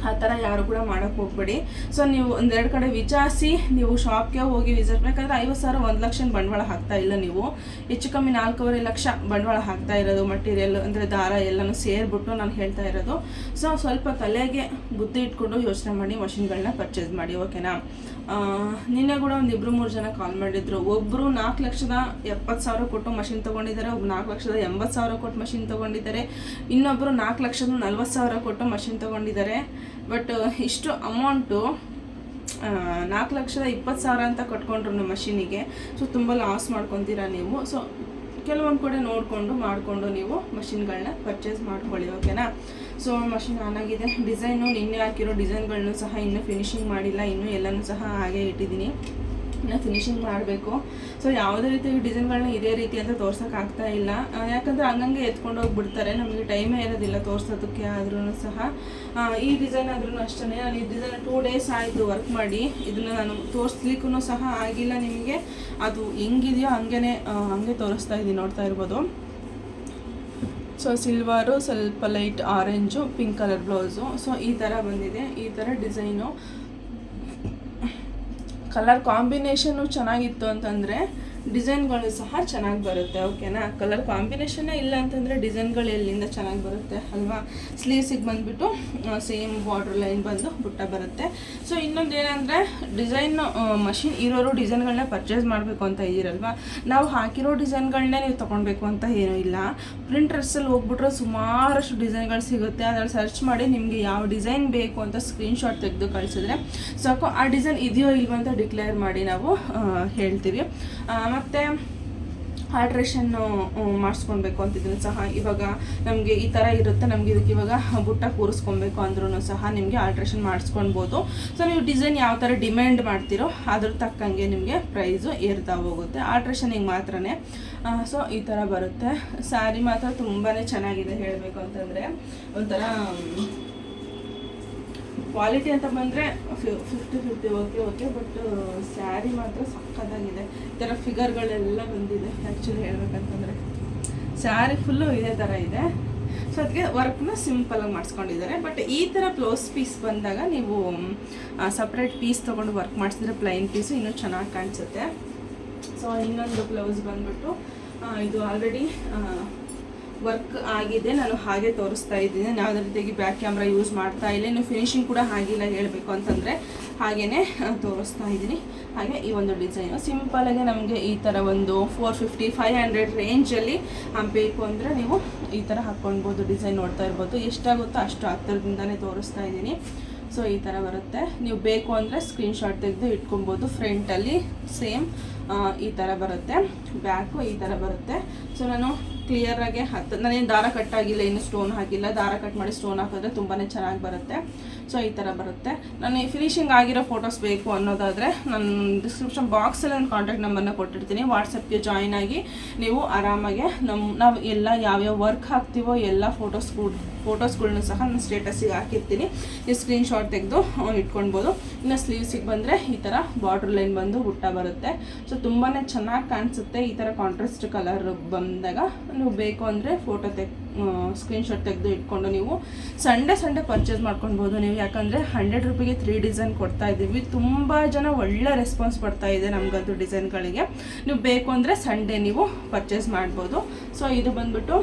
ಆ ಥರ ಯಾರು ಕೂಡ ಮಾಡೋಕ್ಕೆ ಹೋಗ್ಬೇಡಿ. ಸೊ ನೀವು ಒಂದೆರಡು ಕಡೆ ವಿಚಾರಿಸಿ, ನೀವು ಶಾಪ್ಗೆ ಹೋಗಿ ವಿಸಿಟ್ ಬೇಕಾದ್ರೆ ಐವತ್ತು ಸಾವಿರ, ಒಂದು ಲಕ್ಷ ಬಂಡವಾಳ ಹಾಕ್ತಾ ಇಲ್ಲ ನೀವು. ಹೆಚ್ಚು ಕಮ್ಮಿ ನಾಲ್ಕೂವರೆ ಲಕ್ಷ ಬಂಡವಾಳ ಹಾಕ್ತಾ ಇರೋದು ಮಟೀರಿಯಲ್ ಅಂದರೆ ದಾರ ಎಲ್ಲನೂ ಸೇರಿಬಿಟ್ಟು ನಾನು ಹೇಳ್ತಾ ಇರೋದು. ಸೊ ಸ್ವಲ್ಪ ತಲೆಗೆ ಬುದ್ಧಿ ಇಟ್ಕೊಂಡು ಯೋಚನೆ ಮಾಡಿ ಮಷಿನ್ಗಳನ್ನ ಪರ್ಚೇಸ್ ಮಾಡಿ ಓಕೆನಾ ನಿನ್ನೆ ಕೂಡ ಒಂದು ಇಬ್ಬರು ಮೂರು ಜನ ಕಾಲ್ ಮಾಡಿದ್ರು. ಒಬ್ಬರು ನಾಲ್ಕು ಲಕ್ಷದ ಎಪ್ಪತ್ತು ಸಾವಿರ ಕೊಟ್ಟು ಮಷಿನ್ ತೊಗೊಂಡಿದ್ದಾರೆ, ಒಬ್ರು ನಾಲ್ಕು ಲಕ್ಷದ ಎಂಬತ್ತು ಸಾವಿರ ಕೊಟ್ಟು ಮಷಿನ್ ತೊಗೊಂಡಿದ್ದಾರೆ. ಇನ್ನೊಬ್ಬರು ನಾಲ್ಕು ಲಕ್ಷದ ನಲ್ವತ್ತು ಸಾವಿರ ಕೊಟ್ಟು ಮಷಿನ್ ತೊಗೊಂಡಿದ್ದಾರೆ. ಬಟ್ ಇಷ್ಟು ಅಮೌಂಟು ನಾಲ್ಕು ಲಕ್ಷದ ಇಪ್ಪತ್ತು ಸಾವಿರ ಅಂತ ಕಟ್ಕೊಂಡ್ರು ಮಷೀನಿಗೆ ಸೊ ತುಂಬ ಲಾಸ್ ಮಾಡ್ಕೊತೀರಾ ನೀವು. ಸೊ ಕೆಲವೊಂದು ಕಡೆ ನೋಡಿಕೊಂಡು ಮಾಡಿಕೊಂಡು ನೀವು ಮಷಿನ್ಗಳನ್ನ ಪರ್ಚೇಸ್ ಮಾಡ್ಕೊಳ್ಳಿ ಓಕೆನಾ ಸೊ ಮಷಿನ್ ಆನ್ ಆಗಿದೆ. ಡಿಸೈನು ನಿನ್ನೆ ಹಾಕಿರೋ ಡಿಸೈನ್ಗಳನ್ನು ಸಹ ಇನ್ನೂ ಫಿನಿಶಿಂಗ್ ಮಾಡಿಲ್ಲ. ಇನ್ನೂ ಎಲ್ಲನೂ ಸಹ ಹಾಗೆ ಇಟ್ಟಿದ್ದೀನಿ. ಇನ್ನು ಫಿನಿಶಿಂಗ್ ಮಾಡಬೇಕು. ಸೊ ಯಾವುದೇ ರೀತಿ ಡಿಸೈನ್ಗಳನ್ನ ಇದೇ ರೀತಿ ಅಂತ ತೋರ್ಸೋಕೆ ಆಗ್ತಾ ಇಲ್ಲ ಯಾಕಂದ್ರೆ ಹಂಗಂಗೆ ಎತ್ಕೊಂಡು ಹೋಗ್ಬಿಡ್ತಾರೆ. ನಮಗೆ ಟೈಮೇ ಇರೋದಿಲ್ಲ ತೋರ್ಸೋದಕ್ಕೆ ಆದ್ರೂ ಸಹ. ಈ ಡಿಸೈನ್ ಆದ್ರೂ ಅಷ್ಟೇ ನಾನು ಈ ಡಿಸೈನ್ ಟೂ ಡೇಸ್ ಆಯಿತು ವರ್ಕ್ ಮಾಡಿ. ಇದನ್ನು ನಾನು ತೋರಿಸ್ಲಿಕ್ಕೂ ಸಹ ಆಗಿಲ್ಲ ನಿಮಗೆ. ಅದು ಹೆಂಗಿದೆಯೋ ಹಂಗೆ ಹಂಗೆ ತೋರಿಸ್ತಾ ಇದ್ದೀನಿ ನೋಡ್ತಾ ಇರ್ಬೋದು. ಸೊ ಸಿಲ್ವರು ಸ್ವಲ್ಪ light orange pink colour blouse so ಈ ಥರ ಬಂದಿದೆ. ಈ ಥರ ಡಿಸೈನು ಕಲರ್ ಕಾಂಬಿನೇಷನು ಚೆನ್ನಾಗಿತ್ತು ಅಂತಂದರೆ ಡಿಸೈನ್ಗಳು ಸಹ ಚೆನ್ನಾಗಿ ಬರುತ್ತೆ, ಓಕೆನಾ? ಕಲರ್ ಕಾಂಬಿನೇಷನ್ನೇ ಇಲ್ಲ ಅಂತಂದರೆ ಡಿಸೈನ್ಗಳು ಎಲ್ಲಿಂದ ಚೆನ್ನಾಗಿ ಬರುತ್ತೆ ಅಲ್ವಾ? ಸ್ಲೀವ್ಸಿಗೆ ಬಂದುಬಿಟ್ಟು ಸೇಮ್ ಬಾರ್ಡ್ರ್ ಲೈನ್ ಬಂದು ಬುಟ್ಟ ಬರುತ್ತೆ. ಸೊ ಇನ್ನೊಂದು ಏನಂದರೆ ಡಿಸೈನ್ ಮಷಿನ್ ಇರೋರು ಡಿಸೈನ್ಗಳನ್ನ ಪರ್ಚೇಸ್ ಮಾಡಬೇಕು ಅಂತ ಇದ್ದೀರಲ್ವಾ? ನಾವು ಹಾಕಿರೋ ಡಿಸೈನ್ಗಳನ್ನೇ ನೀವು ತೊಗೊಳ್ಬೇಕು ಅಂತ ಏನೂ ಇಲ್ಲ. ಪ್ರಿಂಟ್ರೆಸ್ಸಲ್ಲಿ ಹೋಗ್ಬಿಟ್ರೆ ಸುಮಾರಷ್ಟು ಡಿಸೈನ್ಗಳು ಸಿಗುತ್ತೆ. ಅದರಲ್ಲಿ ಸರ್ಚ್ ಮಾಡಿ ನಿಮಗೆ ಯಾವ ಡಿಸೈನ್ ಬೇಕು ಅಂತ ಸ್ಕ್ರೀನ್ಶಾಟ್ ತೆಗೆದು ಕಳಿಸಿದ್ರೆ ಸಾಕು. ಆ ಡಿಸೈನ್ ಇದೆಯೋ ಇಲ್ವೋ ಅಂತ ಡಿಕ್ಲೇರ್ ಮಾಡಿ ನಾವು ಹೇಳ್ತೀವಿ. ಮತ್ತೆ ಆಲ್ಟ್ರೇಷನ್ನು ಮಾಡಿಸ್ಕೊಳ್ಬೇಕು ಅಂತಿದ್ರು ಸಹ ಇವಾಗ ನಮಗೆ ಈ ಥರ ಇರುತ್ತೆ. ನಮಗೆ ಇದಕ್ಕೆ ಇವಾಗ ಬುಟ್ಟ ಕೂರಿಸ್ಕೊಬೇಕು ಅಂದ್ರೂ ಸಹ ನಿಮಗೆ ಆಲ್ಟ್ರೇಷನ್ ಮಾಡಿಸ್ಕೊಳ್ಬೋದು. ಸೊ ನೀವು ಡಿಸೈನ್ ಯಾವ ಥರ ಡಿಮ್ಯಾಂಡ್ ಮಾಡ್ತೀರೋ ಅದ್ರ ತಕ್ಕಂಗೆ ನಿಮಗೆ ಪ್ರೈಸು ಏರ್ತಾ ಹೋಗುತ್ತೆ. ಆಲ್ಟ್ರೇಷನಿಗೆ ಮಾತ್ರ ಸೊ ಈ ಥರ ಬರುತ್ತೆ. ಸ್ಯಾರಿ ಮಾತ್ರ ತುಂಬಾ ಚೆನ್ನಾಗಿದೆ ಹೇಳಬೇಕು ಅಂತಂದರೆ ಒಂಥರ ಕ್ವಾಲಿಟಿ ಅಂತ ಬಂದರೆ fifty fifty okay okay but sari ಮಾತ್ರ ಸಕ್ಕತ್ತಾಗಿದೆ. ಈ ಥರ ಫಿಗರ್ಗಳೆಲ್ಲ ಬಂದಿದೆ ಆ್ಯಕ್ಚುಲಿ ಹೇಳ್ಬೇಕಂತಂದರೆ. ಸ್ಯಾರಿ ಫುಲ್ಲು ಇದೇ ಥರ ಇದೆ. ಸೊ ಅದಕ್ಕೆ ವರ್ಕ್ನ ಸಿಂಪಲಾಗಿ ಮಾಡಿಸ್ಕೊಂಡಿದ್ದಾರೆ. ಬಟ್ ಈ ಥರ ಬ್ಲೌಸ್ ಪೀಸ್ ಬಂದಾಗ ನೀವು ಸಪ್ರೇಟ್ ಪೀಸ್ ತೊಗೊಂಡು ವರ್ಕ್ ಮಾಡಿಸಿದ್ರೆ ಪ್ಲೈನ್ ಪೀಸು ಇನ್ನೂ ಚೆನ್ನಾಗಿ ಕಾಣಿಸುತ್ತೆ. ಸೊ ಇನ್ನೊಂದು ಬ್ಲೌಸ್ ಬಂದ್ಬಿಟ್ಟು ಇದು ಆಲ್ರೆಡಿ ವರ್ಕ್ ಆಗಿದೆ, ನಾನು ಹಾಗೆ ತೋರಿಸ್ತಾ ಇದ್ದೀನಿ. ನಾನು ಯಾವುದೇ ರೀತಿಯಾಗಿ ಬ್ಯಾಕ್ ಕ್ಯಾಮ್ರಾ ಯೂಸ್ ಮಾಡ್ತಾ ಇಲ್ಲ. ಇನ್ನು ಫಿನಿಶಿಂಗ್ ಕೂಡ ಆಗಿಲ್ಲ ಹೇಳಬೇಕು ಅಂತಂದರೆ ಹಾಗೆಯೇ ತೋರಿಸ್ತಾ ಇದ್ದೀನಿ. ಹಾಗೆ ಈ ಒಂದು ಡಿಸೈನು ಸಿಂಪಲಾಗೆ ನಮಗೆ ಈ ಥರ ಒಂದು ಫೋರ್ ಫಿಫ್ಟಿ ಫೈವ್ ಹಂಡ್ರೆಡ್ ರೇಂಜಲ್ಲಿ ಬೇಕು ಅಂದರೆ ನೀವು ಈ ಥರ ಹಾಕ್ಕೊಳ್ಬೋದು ಡಿಸೈನ್ ನೋಡ್ತಾ ಇರ್ಬೋದು. ಎಷ್ಟಾಗುತ್ತೋ ಅಷ್ಟು ಹತ್ತಿರದಿಂದನೇ ತೋರಿಸ್ತಾ ಇದ್ದೀನಿ. ಸೊ ಈ ಥರ ಬರುತ್ತೆ. ನೀವು ಬೇಕು ಅಂದರೆ ಸ್ಕ್ರೀನ್ಶಾಟ್ ತೆಗೆದು ಇಟ್ಕೊಬೋದು ಫ್ರಂಟಲ್ಲಿ ಸೇಮ್ ಈ ಥರ ಬರುತ್ತೆ. ಬ್ಯಾಕು ಈ ಥರ ಬರುತ್ತೆ. ಸೊ ನಾನು ಕ್ಲಿಯರಾಗಿ ಹತ್ತು ನಾನೇನು ದಾರ ಕಟ್ ಆಗಿಲ್ಲ, ಇನ್ನು ಸ್ಟೋನ್ ಹಾಕಿಲ್ಲ. ದಾರ ಕಟ್ ಮಾಡಿ ಸ್ಟೋನ್ ಹಾಕಿದ್ರೆ ತುಂಬಾ ಚೆನ್ನಾಗಿ ಬರುತ್ತೆ. ಸೊ ಈ ಥರ ಬರುತ್ತೆ. ನಾನು ಫಿನಿಶಿಂಗ್ ಆಗಿರೋ ಫೋಟೋಸ್ ಬೇಕು ಅನ್ನೋದಾದರೆ ನಾನು ಡಿಸ್ಕ್ರಿಪ್ಷನ್ ಬಾಕ್ಸಲ್ಲಿ ನನ್ನ ಕಾಂಟ್ಯಾಕ್ಟ್ ನಂಬರ್ನ ಕೊಟ್ಟಿರ್ತೀನಿ. ವಾಟ್ಸಪ್ಗೆ ಜಾಯಿನ್ ಆಗಿ ನೀವು ಆರಾಮಾಗಿ ನಮ್ಮ ನಾವು ಎಲ್ಲ ಯಾವ್ಯಾವ ವರ್ಕ್ ಹಾಕ್ತೀವೋ ಎಲ್ಲ ಫೋಟೋಸ್ ಫೋಟೋಸ್ಗಳನ್ನ ಸಹ ನಾನು ಸ್ಟೇಟಸಿಗೆ ಹಾಕಿರ್ತೀನಿ. ನೀವು ಸ್ಕ್ರೀನ್ಶಾಟ್ ತೆಗೆದು ಇಟ್ಕೊಳ್ಬೋದು. ಇನ್ನು ಸ್ಲೀವ್ಸಿಗೆ ಬಂದರೆ ಈ ಥರ ಬಾರ್ಡ್ರ್ ಲೈನ್ ಬಂದು ಹುಟ್ಟ ಬರುತ್ತೆ. ಸೊ ತುಂಬಾ ಚೆನ್ನಾಗಿ ಕಾಣಿಸುತ್ತೆ ಈ ಥರ ಕಾಂಟ್ರಾಸ್ಟ್ ಕಲರ್ ಬಂದಾಗ. ನೀವು ಬೇಕು ಅಂದರೆ ಫೋಟೋ ತೆಗ್ ಸ್ಕ್ರೀನ್ಶಾಟ್ ತೆಗೆದು ಇಟ್ಕೊಂಡು ನೀವು ಸಂಡೇ ಸಂಡೇ ಪರ್ಚೇಸ್ ಮಾಡ್ಕೊಳ್ಬೋದು ನೀವು. ಯಾಕಂದರೆ ಹಂಡ್ರೆಡ್ ರುಪಿಗೆ ತ್ರೀ ಡಿಸೈನ್ ಕೊಡ್ತಾ ಇದ್ದೀವಿ. ತುಂಬ ಜನ ಒಳ್ಳೆ ರೆಸ್ಪಾನ್ಸ್ ಬರ್ತಾ ಇದೆ ನಮಗಂತೂ ಡಿಸೈನ್ಗಳಿಗೆ ನೀವು ಬೇಕು ಅಂದರೆ ಸಂಡೇ ನೀವು ಪರ್ಚೇಸ್ ಮಾಡ್ಬೋದು. ಸೊ ಇದು ಬಂದುಬಿಟ್ಟು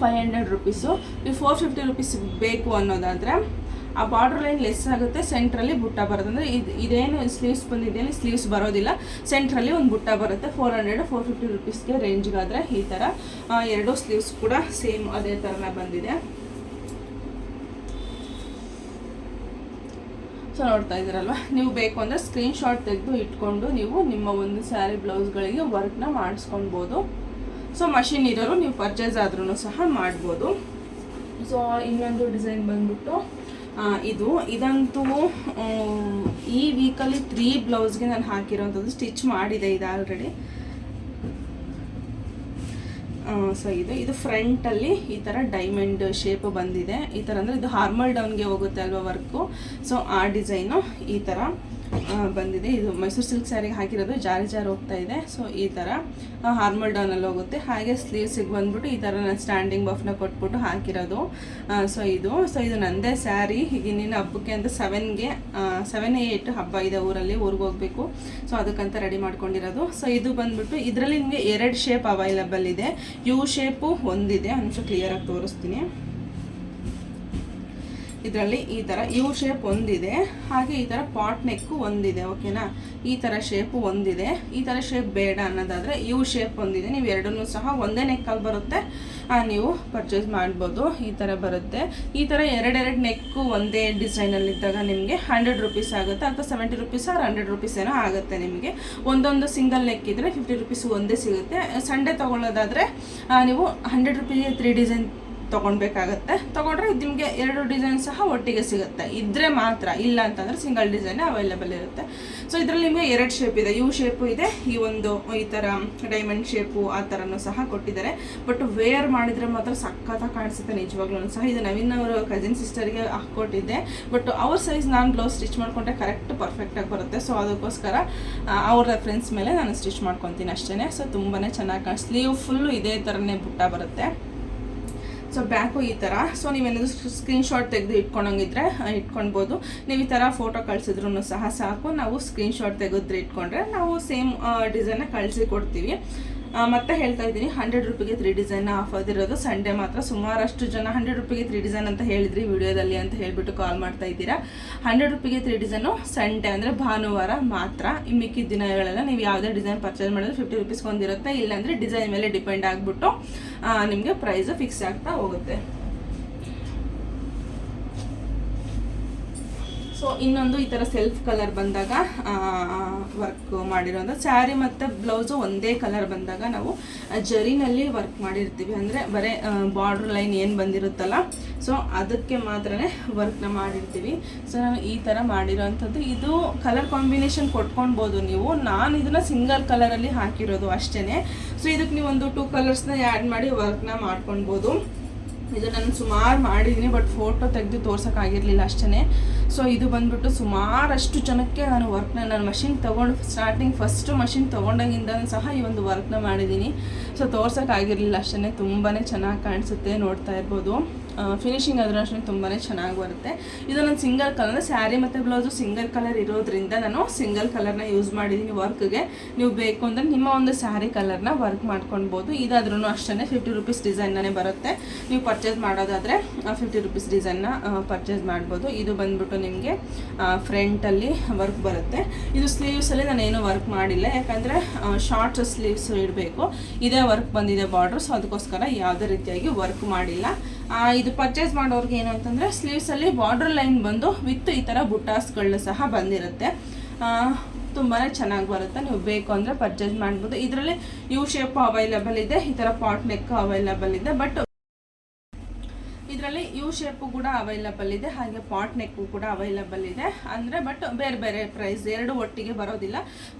ಫೈವ್ ಹಂಡ್ರೆಡ್ ರುಪೀಸು ನೀವು ಫೋರ್ ಫಿಫ್ಟಿ ರುಪೀಸ್ ಬೇಕು ಅನ್ನೋದಾದರೆ ಆ ಬಾರ್ಡರ್ ಲೈನ್ ಲೆಸ್ ಆಗುತ್ತೆ ಸೆಂಟ್ರಲ್ಲಿ ಬುಟ್ಟ ಬರುತ್ತೆ. ಅಂದರೆ ಇದು, ಇದೇನು ಸ್ಲೀವ್ಸ್ ಬಂದಿದೆಯಲ್ಲ ಸ್ಲೀವ್ಸ್ ಬರೋದಿಲ್ಲ. ಸೆಂಟ್ರಲ್ಲಿ ಒಂದು ಬುಟ್ಟ ಬರುತ್ತೆ ಫೋರ್ ಹಂಡ್ರೆಡ್ ಫೋರ್ ಫಿಫ್ಟಿ ರುಪೀಸ್ಗೆ ರೇಂಜ್ಗಾದರೆ ಈ ಥರ ಎರಡು ಸ್ಲೀವ್ಸ್ ಕೂಡ ಸೇಮ್ ಅದೇ ಥರನೇ ಬಂದಿದೆ. ಸೊ ನೋಡ್ತಾ ಇದ್ದೀರಲ್ವ? ನೀವು ಬೇಕು ಅಂದರೆ ಸ್ಕ್ರೀನ್ಶಾಟ್ ತೆಗೆದು ಇಟ್ಕೊಂಡು ನೀವು ನಿಮ್ಮ ಒಂದು ಸ್ಯಾರಿ ಬ್ಲೌಸ್ಗಳಿಗೆ ವರ್ಕ್ನ ಮಾಡಿಸ್ಕೊಳ್ಬೋದು. ಸೊ ಮಷಿನ್ ಇರೋರು ನೀವು ಪರ್ಚೇಸ್ ಆದ್ರೂ ಸಹ ಮಾಡ್ಬೋದು. ಸೊ ಇನ್ನೊಂದು ಡಿಸೈನ್ ಬಂದ್ಬಿಟ್ಟು ಇದು. ಇದಂತೂ ಈ ವೀಕಲ್ಲಿ ತ್ರೀ ಬ್ಲೌಸ್ಗೆ ನಾನು ಹಾಕಿರೋಂಥದ್ದು ಸ್ಟಿಚ್ ಮಾಡಿದೆ ಇದು ಆಲ್ರೆಡಿ ಸೊ ಇದು ಇದು ಫ್ರಂಟಲ್ಲಿ ಈ ಥರ ಡೈಮಂಡ್ ಶೇಪ್ ಬಂದಿದೆ. ಈ ಥರ ಅಂದರೆ ಇದು ಹಾರ್ಮಲ್ ಡೌನ್ಗೆ ಹೋಗುತ್ತೆ ಅಲ್ವಾ ವರ್ಕು ಸೊ ಆ ಡಿಸೈನು ಈ ಥರ ಬಂದಿದೆ. ಇದು ಮೈಸೂರು ಸಿಲ್ಕ್ ಸ್ಯಾರಿಗೆ ಹಾಕಿರೋದು ಜಾರಿ ಜಾರಿ ಹೋಗ್ತಾ ಇದೆ. ಸೊ ಈ ಥರ ಹಾರ್ಮಲ್ ಡೌನಲ್ಲಿ ಹೋಗುತ್ತೆ. ಹಾಗೆ ಸ್ಲೀವ್ಸಿಗೆ ಬಂದ್ಬಿಟ್ಟು ಈ ಥರ ನಾನು ಸ್ಟ್ಯಾಂಡಿಂಗ್ ಬಫ್ನ ಕೊಟ್ಬಿಟ್ಟು ಹಾಕಿರೋದು. ಸೊ ಇದು ಸೊ ಇದು ನಂದೇ ಸ್ಯಾರಿ. ಈಗ ಇನ್ನಿನ ಹಬ್ಬಕ್ಕೆ ಅಂತ ಸೆವೆನ್ಗೆ ಸೆವೆನ್ ಏಯ್ಟ್ ಹಬ್ಬ ಇದೆ ಊರಲ್ಲಿ, ಊರಿಗೆ ಹೋಗಬೇಕು. ಸೊ ಅದಕ್ಕಂತ ರೆಡಿ ಮಾಡ್ಕೊಂಡಿರೋದು. ಸೊ ಇದು ಬಂದ್ಬಿಟ್ಟು ಇದರಲ್ಲಿ ನಿಮಗೆ ಎರಡು ಶೇಪ್ ಅವೈಲಬಲ್ ಇದೆ. ಯು ಶೇಪು ಒಂದಿದೆ. ನಿಮಿಷ ಕ್ಲಿಯರಾಗಿ ತೋರಿಸ್ತೀನಿ. ಇದರಲ್ಲಿ ಈ ಥರ ಯು ಶೇಪ್ ಒಂದಿದೆ. ಹಾಗೆ ಈ ಥರ ಪಾಟ್ ನೆಕ್ಕು ಒಂದಿದೆ ಓಕೆನಾ ಈ ಥರ ಶೇಪು ಒಂದಿದೆ. ಈ ಥರ ಶೇಪ್ ಬೇಡ ಅನ್ನೋದಾದರೆ ಯು ಶೇಪ್ ಒಂದಿದೆ. ನೀವು ಎರಡನ್ನು ಸಹ ಒಂದೇ ನೆಕ್ಕಲ್ಲಿ ಬರುತ್ತೆ. ನೀವು ಪರ್ಚೇಸ್ ಮಾಡ್ಬೋದು. ಈ ಥರ ಬರುತ್ತೆ. ಈ ಥರ ಎರಡೆರಡು ನೆಕ್ಕು ಒಂದೇ ಡಿಸೈನಲ್ಲಿದ್ದಾಗ ನಿಮಗೆ ಹಂಡ್ರೆಡ್ ರುಪೀಸ್ ಆಗುತ್ತೆ ಅಥವಾ seventy rupees or hundred rupees ಏನೋ ಆಗುತ್ತೆ ನಿಮಗೆ. ಒಂದೊಂದು ಸಿಂಗಲ್ ನೆಕ್ ಇದ್ದರೆ ಫಿಫ್ಟಿ ರುಪೀಸ್ ಒಂದೇ ಸಿಗುತ್ತೆ. ಸಂಡೇ ತೊಗೊಳ್ಳೋದಾದರೆ ನೀವು ಹಂಡ್ರೆಡ್ ರುಪೀಸ್ ತ್ರೀ ಡಿಸೈನ್ ತೊಗೊಳ್ಬೇಕಾಗತ್ತೆ ತೊಗೊಂಡ್ರೆ ನಿಮಗೆ ಎರಡು ಡಿಸೈನ್ ಸಹ ಒಟ್ಟಿಗೆ ಸಿಗುತ್ತೆ. ಇದ್ರೆ ಮಾತ್ರ, ಇಲ್ಲ ಅಂತಂದರೆ ಸಿಂಗಲ್ ಡಿಸೈನ್ ಅವೈಲೇಬಲ್ ಇರುತ್ತೆ. ಸೊ ಇದರಲ್ಲಿ ನಿಮಗೆ ಎರಡು ಶೇಪ್ ಇದೆ. ಯು ಶೇಪು ಇದೆ, ಈ ಒಂದು, ಈ ಥರ ಡೈಮಂಡ್ ಶೇಪು ಆ ಥರನೂ ಸಹ ಕೊಟ್ಟಿದ್ದಾರೆ. ಬಟ್ ವೇರ್ ಮಾಡಿದರೆ ಮಾತ್ರ ಸಖತ್ತಾಗಿ ಕಾಣಿಸುತ್ತೆ, ನಿಜವಾಗ್ಲೂ ಸಹ. ಇದು ನವೀನ್ ಅವರು ಕಸಿನ್ ಸಿಸ್ಟರ್ಗೆ ಹಾಕ್ಕೊಟ್ಟಿದ್ದೆ ಬಟ್ ಅವ್ರ ಸೈಜ್ ನಾನು ಬ್ಲೌಸ್ ಸ್ಟಿಚ್ ಮಾಡಿಕೊಂಡ್ರೆ ಕರೆಕ್ಟ್ ಪರ್ಫೆಕ್ಟಾಗಿ ಬರುತ್ತೆ. ಸೊ ಅದಕ್ಕೋಸ್ಕರ ಅವ್ರ ರೆಫರೆನ್ಸ್ ಮೇಲೆ ನಾನು ಸ್ಟಿಚ್ ಮಾಡ್ಕೊತೀನಿ ಅಷ್ಟೇ ಸೊ ತುಂಬಾ ಚೆನ್ನಾಗಿ ಕಾಣಿಸ್ತೀವಿ ಸ್ಲೀವ್ ಫುಲ್ಲು ಇದೇ ಥರನೇ ಬುಟ್ಟ ಬರುತ್ತೆ. ಸೊ ಬ್ಯಾಕು ಈ ಥರ ಸೊ ನೀವೇನಾದರೂ ಸ್ಕ್ರೀನ್ಶಾಟ್ ತೆಗೆದು ಇಟ್ಕೊಂಡಂಗಿದ್ರೆ ಇಟ್ಕೊಳ್ಬೋದು ನೀವು ಈ ಥರ ಫೋಟೋ ಕಳಿಸಿದ್ರು ಸಹ ಸಾಕು. ನಾವು ಸ್ಕ್ರೀನ್ಶಾಟ್ ತೆಗೆದ್ರೆ ಇಟ್ಕೊಂಡ್ರೆ ನಾವು ಸೇಮ್ ಡಿಸೈನ್ನ ಕಳಿಸಿ ಕೊಡ್ತೀವಿ. ಮತ್ತೆ ಹೇಳ್ತಾ ಇದ್ದೀನಿ ಹಂಡ್ರೆಡ್ ರುಪಿಗೆ ತ್ರೀ ಡಿಸೈನ್ ಆಫರ್ ಆಗಿರೋದು ಸಂಡೇ ಮಾತ್ರ ಸುಮಾರಷ್ಟು ಜನ ಹಂಡ್ರೆಡ್ ರುಪಿಗೆ ತ್ರೀ ಡಿಸೈನ್ ಅಂತ ಹೇಳಿದ್ರಿ ವಿಡಿಯೋದಲ್ಲಿ ಅಂತ ಹೇಳಿಬಿಟ್ಟು ಕಾಲ್ ಮಾಡ್ತಾ ಇದ್ದೀರಾ. ಹಂಡ್ರೆಡ್ ರುಪಿಗೆ ತ್ರೀ ಡಿಸೈನು ಸಂಡೇ ಅಂದರೆ ಭಾನುವಾರ ಮಾತ್ರ. ಈ ಮಿಕ್ಕಿದ ದಿನಗಳೆಲ್ಲ ನೀವು ಯಾವುದೇ ಡಿಸೈನ್ ಪರ್ಚೇಸ್ ಮಾಡಿದ್ರೆ ಫಿಫ್ಟಿ ರುಪೀಸ್ಗೆ ಒಂದಿರುತ್ತೆ ಇಲ್ಲಾಂದರೆ ಡಿಸೈನ್ ಮೇಲೆ ಡಿಪೆಂಡ್ ಆಗಿಬಿಟ್ಟು ನಿಮಗೆ ಪ್ರೈಸ್ ಫಿಕ್ಸ್ ಆಗ್ತಾ ಹೋಗುತ್ತೆ. ಸೊ ಇನ್ನೊಂದು ಈ ಥರ ಸೆಲ್ಫ್ ಕಲರ್ ಬಂದಾಗ ವರ್ಕ್ ಮಾಡಿರೋದು. ಸ್ಯಾರಿ ಮತ್ತು ಬ್ಲೌಸು ಒಂದೇ ಕಲರ್ ಬಂದಾಗ ನಾವು ಜರಿನಲ್ಲಿ ವರ್ಕ್ ಮಾಡಿರ್ತೀವಿ. ಅಂದರೆ ಬರೀ ಬಾರ್ಡ್ರ್ ಲೈನ್ ಏನು ಬಂದಿರುತ್ತಲ್ಲ? ಸೊ ಅದಕ್ಕೆ ಮಾತ್ರ ವರ್ಕ್ನ ಮಾಡಿರ್ತೀವಿ. ಸೊ ನಾನು ಈ ಥರ ಮಾಡಿರೋವಂಥದ್ದು ಇದು ಕಲರ್ ಕಾಂಬಿನೇಷನ್ ಕೊಟ್ಕೊಳ್ಬೋದು ನೀವು. ನಾನು ಇದನ್ನು ಸಿಂಗಲ್ ಕಲರಲ್ಲಿ ಹಾಕಿರೋದು ಅಷ್ಟೇ ಸೊ ಇದಕ್ಕೆ ನೀವು ಒಂದು ಟೂ ಕಲರ್ಸ್ನ ಆ್ಯಡ್ ಮಾಡಿ ವರ್ಕ್ನ ಮಾಡ್ಕೊಳ್ಬೋದು ಇದು ನಾನು ಸುಮಾರು ಮಾಡಿದ್ದೀನಿ ಬಟ್ ಫೋಟೋ ತೆಗೆದು ತೋರ್ಸೋಕ್ಕಾಗಿರಲಿಲ್ಲ ಅಷ್ಟೇ ಸೊ ಇದು ಬಂದ್ಬಿಟ್ಟು ಸುಮಾರಷ್ಟು ಜನಕ್ಕೆ ನಾನು ವರ್ಕ್ನ ನಾನು ಮಷಿನ್ ತೊಗೊಂಡು ಸ್ಟಾರ್ಟಿಂಗ್ ಫಸ್ಟು ಮಷಿನ್ ತೊಗೊಂಡಾಗಿಂದ ಸಹ ಈ ಒಂದು ವರ್ಕ್ನ ಮಾಡಿದ್ದೀನಿ ಸೊ ತೋರ್ಸೋಕ್ಕಾಗಿರಲಿಲ್ಲ ಅಷ್ಟೇ ತುಂಬಾ ಚೆನ್ನಾಗಿ ಕಾಣಿಸುತ್ತೆ ನೋಡ್ತಾ ಇರ್ಬೋದು. ಫಿನಿಶಿಂಗ್ ಆದರೂ ಅಷ್ಟೇ ತುಂಬಾ ಚೆನ್ನಾಗಿ ಬರುತ್ತೆ. ಇದು ನಾನು ಸಿಂಗಲ್ ಕಲರ್ ಅಂದರೆ ಸ್ಯಾರಿ ಮತ್ತು ಬ್ಲೌಸು ಸಿಂಗಲ್ ಕಲರ್ ಇರೋದ್ರಿಂದ ನಾನು ಸಿಂಗಲ್ ಕಲರ್ನ ಯೂಸ್ ಮಾಡಿದ್ದೀನಿ ವರ್ಕ್ಗೆ ನೀವು ಬೇಕು ಅಂದರೆ ನಿಮ್ಮ ಒಂದು ಸ್ಯಾರಿ ಕಲರ್ನ ವರ್ಕ್ ಮಾಡ್ಕೊಳ್ಬೋದು. ಇದಾದ್ರೂ ಅಷ್ಟೇ ಫಿಫ್ಟಿ ರುಪೀಸ್ ಡಿಸೈನ್ನೇ ಬರುತ್ತೆ. ನೀವು ಪರ್ಚೇಸ್ ಮಾಡೋದಾದರೆ ಫಿಫ್ಟಿ ರುಪೀಸ್ ಡಿಸೈನ್ನ ಪರ್ಚೇಸ್ ಮಾಡ್ಬೋದು. ಇದು ಬಂದ್ಬಿಟ್ಟು ನಿಮಗೆ ಫ್ರಂಟಲ್ಲಿ ವರ್ಕ್ ಬರುತ್ತೆ. ಇದು ಸ್ಲೀವ್ಸಲ್ಲಿ ನಾನು ಏನೂ ವರ್ಕ್ ಮಾಡಿಲ್ಲ. ಯಾಕಂದರೆ ಶಾರ್ಟ್ ಸ್ಲೀವ್ಸ್ ಇಡಬೇಕು. ಇದೇ ವರ್ಕ್ ಬಂದಿದೆ ಬಾರ್ಡ್ರು ಸೊ ಅದಕ್ಕೋಸ್ಕರ ಯಾವುದೇ ರೀತಿಯಾಗಿ ವರ್ಕ್ ಮಾಡಿಲ್ಲ. ಇದು ಪರ್ಚೇಸ್ ಮಾಡೋರ್ಗೆ ಏನು ಅಂತಂದರೆ ಸ್ಲೀವ್ಸಲ್ಲಿ ಬಾರ್ಡರ್ ಲೈನ್ ಬಂದು ವಿತ್ ಈ ಥರ ಬುಟಾಸ್ಗಳು ಸಹ ಬಂದಿರುತ್ತೆ. ತುಂಬಾ ಚೆನ್ನಾಗಿ ಬರುತ್ತೆ. ನೀವು ಬೇಕು ಅಂದರೆ ಪರ್ಚೇಸ್ ಮಾಡ್ಬೋದು. ಇದರಲ್ಲಿ ಯು ಶೇಪ್ ಅವೈಲಬಲ್ ಇದೆ, ಈ ಥರ ಪಾಟ್ ನೆಕ್ ಅವೈಲಬಲ್ ಇದೆ ಬಟ್ ಶೇಪು ಕೂಡ ಅವೈಲಬಲ್ ಇದೆ, ಹಾಗೆ ಪಾಟ್ ನೆಕ್ಕು ಕೂಡ ಅವೈಲಬಲ್ ಇದೆ. ಅಂದರೆ ಬಟ್ ಬೇರೆ ಬೇರೆ ಪ್ರೈಸ್ ಎರಡು ಒಟ್ಟಿಗೆ ಬರೋದಿಲ್ಲ,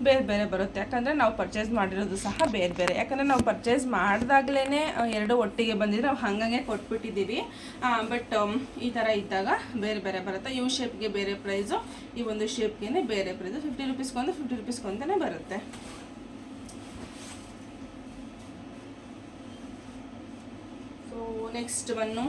ಬೇರೆ ಬೇರೆ ಬರುತ್ತೆ. ಯಾಕಂದರೆ ನಾವು ಪರ್ಚೇಸ್ ಮಾಡಿರೋದು ಸಹ ಬೇರೆ ಬೇರೆ. ಯಾಕಂದರೆ ನಾವು ಪರ್ಚೇಸ್ ಮಾಡಿದಾಗಲೇ ಎರಡು ಒಟ್ಟಿಗೆ ಬಂದಿದ್ರೆ ನಾವು ಹಂಗಂಗೆ ಕೊಟ್ಬಿಟ್ಟಿದ್ದೀವಿ. ಬಟ್ ಈ ಥರ ಇದ್ದಾಗ ಬೇರೆ ಬೇರೆ ಬರುತ್ತೆ. ಯು ಶೇಪ್ಗೆ ಬೇರೆ ಪ್ರೈಸು ಈ ಒಂದು ಶೇಪ್ಗೆ ಬೇರೆ ಪ್ರೈಸು ಫಿಫ್ಟಿ ರುಪೀಸ್ಗೊಂದು ಫಿಫ್ಟಿ ರುಪೀಸ್ಗೊಂದೇ ಬರುತ್ತೆ. ನೆಕ್ಸ್ಟ್ ಬನ್ನು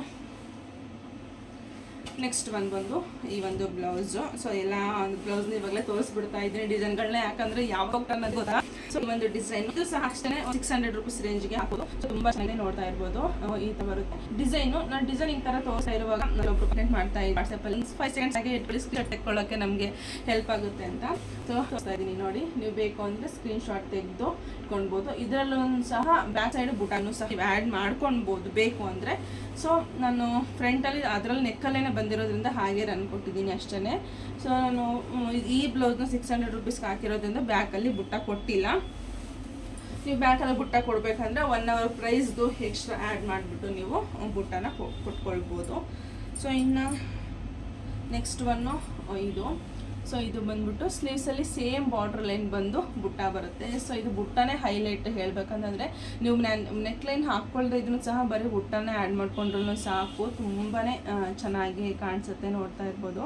ನೆಕ್ಸ್ಟ್ ಒಂದು ಬಂದು ಈ ಒಂದು ಬ್ಲೌಸು ಸೊ ಎಲ್ಲ ಒಂದು ಬ್ಲೌಸ್ನ ಇವಾಗಲೇ ತೋರಿಸ್ಬಿಡ್ತಾ ಇದ್ದೀನಿ ಡಿಸೈನ್ಗಳನ್ನ. ಯಾಕಂದ್ರೆ ಯಾವಾಗ ಅನ್ನೋದು ಗೊತ್ತಾ? ಸೊ ಒಂದು ಡಿಸೈನ್ ಇದು ಸಹ ಅಷ್ಟೇ ಸಿಕ್ಸ್ ಹಂಡ್ರೆಡ್ ರುಪೀಸ್ ರೇಂಜ್ಗೆ ಹಾಕೋದು. ತುಂಬಾ ಚೆನ್ನಾಗಿ ನೋಡ್ತಾ ಇರ್ಬೋದು. ಈ ಥರ ಬರುತ್ತೆ. ಡಿಸೈನು ನಾನು ಡಿಸೈನ್ ಈ ಥರ ತೋರಿಸ್ತಾ ಇರುವಾಗ ನಾನು ಒಬ್ರು ಮಾಡ್ತಾ ಇದ್ದೀನಿ ವಾಟ್ಸಪ್ಪಲ್ಲಿ ಫೈವ್ ಸೆಕೆಂಡ್ಸ್ ಆಗಿ ಇಟ್ಕೊಳ್ಳಿ ಸ್ಕ್ರೀನ್ ತೆಕ್ಕೊಳ್ಳೋಕ್ಕೆ ನಮಗೆ ಹೆಲ್ಪ್ ಆಗುತ್ತೆ ಅಂತ. ಸೊ ತೋರಿಸ್ತಾ ಇದ್ದೀನಿ ನೋಡಿ. ನೀವು ಬೇಕು ಅಂದರೆ ಸ್ಕ್ರೀನ್ ಶಾಟ್ ತೆಗೆದು ಇಟ್ಕೊಳ್ಬೋದು. ಇದರಲ್ಲೂ ಸಹ ಬ್ಯಾಕ್ ಸೈಡ್ ಬುಟಾನು ಸಹ ಆ್ಯಡ್ ಮಾಡ್ಕೊಳ್ಬೋದು. ಬೇಕು ಅಂದರೆ. ಸೊ ನಾನು ಫ್ರಂಟಲ್ಲಿ ಅದರಲ್ಲಿ ನೆಕ್ಕಲ್ಲೇ ಬಂದಿರೋದ್ರಿಂದ ಹಾಗೆ ರನ್ ಕೊಟ್ಟಿದ್ದೀನಿ ಅಷ್ಟೇ ಸೊ ನಾನು ಈ ಬ್ಲೌಸ್ನ ಸಿಕ್ಸ್ ಹಂಡ್ರೆಡ್ ರುಪೀಸ್ಗೆ ಹಾಕಿರೋದ್ರಿಂದ ಬ್ಯಾಕಲ್ಲಿ ಬುಟ್ಟ ಕೊಟ್ಟಿಲ್ಲ. ನೀವು ಬ್ಯಾಕಲ್ಲಿ ಬುಟ್ಟ ಕೊಡಬೇಕಂದ್ರೆ ಒನ್ ಅವರ್ ಪ್ರೈಸ್ದು ಎಕ್ಸ್ಟ್ರಾ ಆ್ಯಡ್ ಮಾಡಿಬಿಟ್ಟು ನೀವು ಬುಟ್ಟನ ಕೊಟ್ಕೊಳ್ಬೋದು. ಸೊ ಇನ್ನು ನೆಕ್ಸ್ಟ್ ಒನ್ನು ಇದು. ಸೊ ಇದು ಬಂದ್ಬಿಟ್ಟು ಸ್ಲೀವ್ಸಲ್ಲಿ ಸೇಮ್ ಬಾರ್ಡ್ರ್ ಲೈನ್ ಬಂದು ಬುಟ್ಟ ಬರುತ್ತೆ. ಸೊ ಇದು ಬುಟ್ಟನೇ ಹೈಲೈಟ್ ಹೇಳ್ಬೇಕಂತಂದರೆ, ನೀವು ನೆಕ್ ಲೈನ್ ಹಾಕ್ಕೊಳ್ದೆ ಇದನ್ನು ಸಹ ಬರೀ ಬುಟ್ಟನೇ ಆ್ಯಡ್ ಮಾಡ್ಕೊಂಡ್ರೂ ಸಾಕು. ತುಂಬಾ ಚೆನ್ನಾಗಿ ಕಾಣಿಸುತ್ತೆ ನೋಡ್ತಾ ಇರ್ಬೋದು.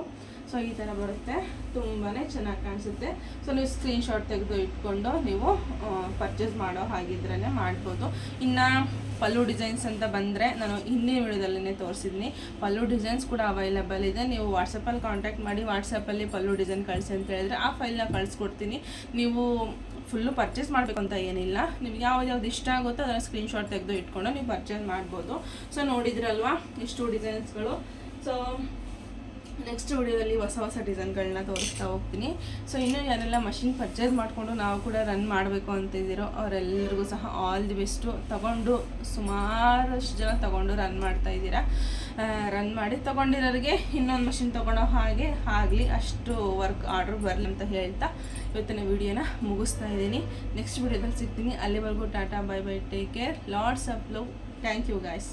ಸೊ ಈ ಥರ ಬರುತ್ತೆ. ತುಂಬಾ ಚೆನ್ನಾಗಿ ಕಾಣಿಸುತ್ತೆ. ಸೊ ನೀವು ಸ್ಕ್ರೀನ್ಶಾಟ್ ತೆಗೆದು ಇಟ್ಕೊಂಡು ನೀವು ಪರ್ಚೇಸ್ ಮಾಡೋ ಹಾಗಿದ್ರೇ ಮಾಡ್ಬೋದು. ಇನ್ನು ಪಲ್ಲು ಡಿಸೈನ್ಸ್ ಅಂತ ಬಂದರೆ ನಾನು ಹಿಂದಿನ ವಿಡಿಯೋದಲ್ಲೇ ತೋರಿಸಿದ್ದೀನಿ ಪಲ್ಲು ಡಿಸೈನ್ಸ್ ಕೂಡ ಅವೈಲೇಬಲ್ ಇದೆ. ನೀವು ವಾಟ್ಸಪ್ಪಲ್ಲಿ ಕಾಂಟ್ಯಾಕ್ಟ್ ಮಾಡಿ ವಾಟ್ಸಪ್ಪಲ್ಲಿ ಪಲ್ಲು ಡಿಸೈನ್ ಕಳಿಸಿ ಅಂತ ಹೇಳಿದ್ರೆ ಆ ಫೈಲ್ನ ಕಳಿಸ್ಕೊಡ್ತೀನಿ. ನೀವು ಫುಲ್ಲು ಪರ್ಚೇಸ್ ಮಾಡಬೇಕು ಅಂತ ಏನಿಲ್ಲ. ನಿಮ್ಗೆ ಯಾವ್ದು ಯಾವ್ದು ಇಷ್ಟ ಆಗುತ್ತೋ ಅದನ್ನು ಸ್ಕ್ರೀನ್ಶಾಟ್ ತೆಗೆದು ಇಟ್ಕೊಂಡು ನೀವು ಪರ್ಚೇಸ್ ಮಾಡ್ಬೋದು. ಸೊ ನೋಡಿದ್ರಲ್ವಾ ಇಷ್ಟು ಡಿಸೈನ್ಸ್ಗಳು ಸೊ ನೆಕ್ಸ್ಟ್ ವಿಡಿಯೋದಲ್ಲಿ ಹೊಸ ಹೊಸ ಡಿಸೈನ್ಗಳನ್ನ ತೋರಿಸ್ತಾ ಹೋಗ್ತೀನಿ. ಸೊ ಇನ್ನೂ ಯಾರೆಲ್ಲ ಮಷಿನ್ ಪರ್ಚೇಸ್ ಮಾಡಿಕೊಂಡು ನಾವು ಕೂಡ ರನ್ ಮಾಡಬೇಕು ಅಂತಿದ್ದೀರೋ ಅವರೆಲ್ಲರಿಗೂ ಸಹ ಆಲ್ ದಿ ಬೆಸ್ಟು ತಗೊಂಡು ಸುಮಾರಷ್ಟು ಜನ ತಗೊಂಡು ರನ್ ಮಾಡ್ತಾ ಇದ್ದೀರಾ. ರನ್ ಮಾಡಿ ತೊಗೊಂಡಿರೋರಿಗೆ ಇನ್ನೊಂದು ಮಷಿನ್ ತೊಗೊಳೋ ಹಾಗೆ ಆಗಲಿ, ಅಷ್ಟು ವರ್ಕ್ ಆರ್ಡ್ರ್ ಬರಲಿ ಅಂತ ಹೇಳ್ತಾ ಇವತ್ತಿನ ವಿಡಿಯೋನ ಮುಗಿಸ್ತಾ ಇದ್ದೀನಿ. ನೆಕ್ಸ್ಟ್ ವಿಡಿಯೋದಲ್ಲಿ ಸಿಗ್ತೀನಿ. ಅಲ್ಲಿವರೆಗೂ tata bye bye take care loads of love thank you guys